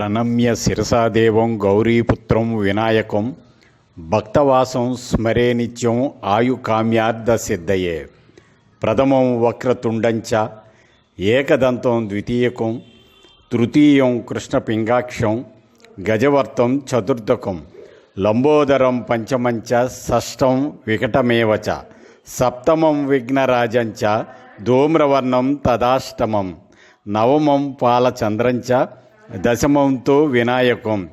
ప్రణమ్య శిరసాదేవం గౌరీపుత్రం వినాయకం భక్తవాసం స్మరే నిత్యం ఆయుకామ్యార్థ సిద్ధయే. ప్రథమం వక్రతుండంచ ఏకదంతం ద్వితీయకం తృతీయం కృష్ణపింగాక్షం గజవర్తం చతుర్థకం లంబోదరం పంచమంచ షష్టం వికటమేవచ సప్తమం విఘ్నరాజంచ ధూమ్రవర్ణం తదాష్టమం నవమం పాలచంద్రంచ దశమంతో వినాయకం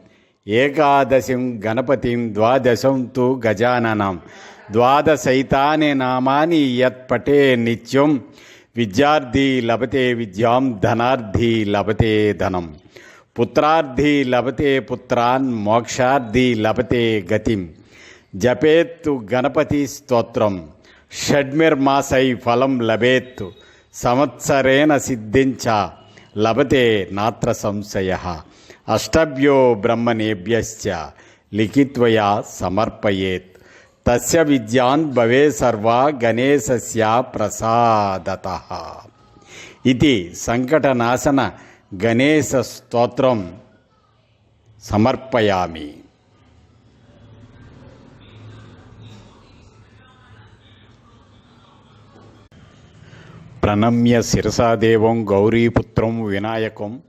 ఏకాదశిం గణపతిం ద్వాదశం తు గజాననం. ద్వాదశైతాని నామాని యత్ పటే నిత్యం విద్యార్థి లభతే విద్యాం ధనార్థి లభతే ధనం. పుత్రార్థి లభతే పుత్రాన్ మోక్షార్థి లభతే గతిం. జపేత్తు గణపతి స్తోత్రం షడ్మిర్మాసై ఫలం లభేత్తు సంవత్సరేణ సిద్ధించ. లభతే నాత్ర సంశయ. అష్టభ్యో బ్రహ్మణేభ్యశ్చ లిఖిత్వయా సమర్పయేత్. తస్య విద్యాన్ భవే సర్వా గణేశస్య ప్రసాదత. ఇది సంకటనాశన గణేశ స్తోత్రం. సమర్పయామి. ప్రణమ్య శిరసాదేవం గౌరీపుత్రం వినాయకం.